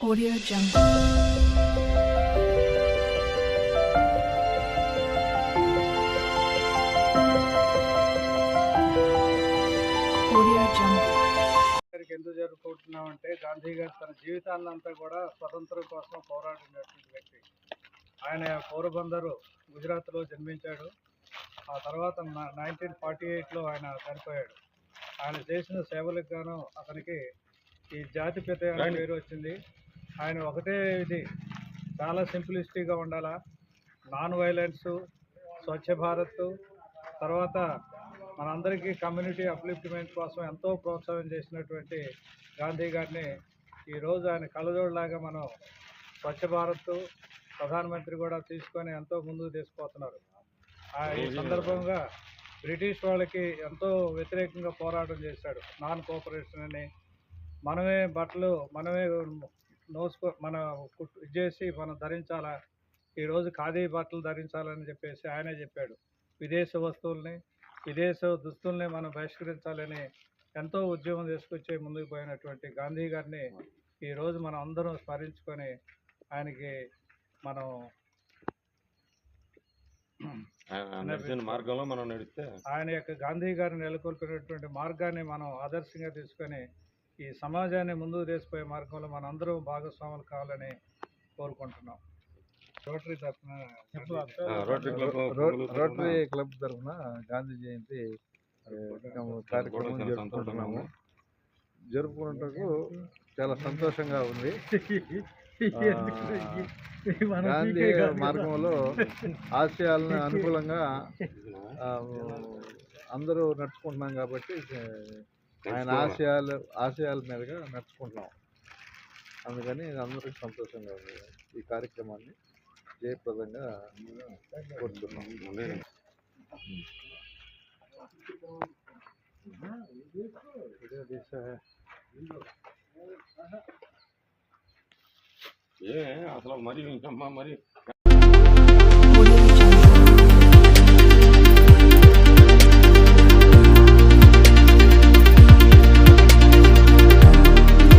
Audio Jungle. Audio Jungle. గారికి ఎందుకు జరుపుకుంటున్నామంటే గాంధీ గారు తన జీవితాన్నంతా కూడా స్వతంత్రం కోసం పోరాడినటువంటి వ్యక్తి. ఆయన పోరబందరు గుజరాత్లో జన్మించాడు. ఆ తర్వాత నైన్టీన్ ఫార్టీ ఎయిట్లో ఆయన చనిపోయాడు. ఆయన చేసిన సేవలకు గాను అతనికి ఈ జాతి పిత అనే పేరు వచ్చింది. ఆయన ఒకటే ఇది. చాలా సింప్లిసిటీగా ఉండాలా? నాన్ వైలెన్స్ స్వచ్ఛ భారత్ తర్వాత మనందరికీ కమ్యూనిటీ అప్లిఫ్ట్మెంట్ కోసం ఎంతో ప్రోత్సాహం చేసినటువంటి గాంధీ గారిని ఈరోజు ఆయన కలజోడులాగా మనం స్వచ్ఛ భారత్ ప్రధానమంత్రి కూడా తీసుకొని ఎంతో ముందుకు తీసుకుపోతున్నారు. ఈ సందర్భంగా బ్రిటిష్ వాళ్ళకి ఎంతో వ్యతిరేకంగా పోరాటం చేశాడు. నాన్ కోఆపరేషన్ అని. మనమే బట్టలు మనమే నోసుకో మన చేసి మనం ధరించాలా? ఈరోజు ఖాదీ బట్టలు ధరించాలని చెప్పేసి ఆయనే చెప్పాడు. విదేశ వస్తువుల్ని విదేశ దుస్తుల్ని మనం బహిష్కరించాలని ఎంతో ఉద్యమం తీసుకొచ్చి ముందుకు పోయినటువంటి గాంధీ గారిని ఈరోజు మనం అందరం స్మరించుకొని ఆయనకి మనం మార్గంలో మనం నడిస్తే ఆయన యొక్క గాంధీ గారిని నెలకొల్పినటువంటి మార్గాన్ని మనం ఆదర్శంగా తీసుకొని ఈ సమాజాన్ని ముందుకు తీసుకుపోయే మార్గంలో మన అందరం భాగస్వాములు కావాలని కోరుకుంటున్నాం రోటరీ తరఫున రోటరీ క్లబ్ తరఫున గాంధీ జయంతి కార్యక్రమం చాలా సంతోషంగా జరుపుకుంటున్నాము ఉంది. జరుపుకున్నటకు చాలా సంతోషంగా ఉంది మనం గాంధీ. మార్గంలో ఆశయాలను అనుకూలంగా ఆ, అందరూ నడుచుకుంటున్నాం కాబట్టి ఆయన ఆశయాలు ఆశయాల మీదుగా నడుచుకుంటున్నాం. అందుకని అందరికీ సంతోషంగా ఉంది. ఈ కార్యక్రమాన్ని జయప్రదంగా కోరుతున్నాం. ఏ అసలు మరి ఇంకమ్మా మరి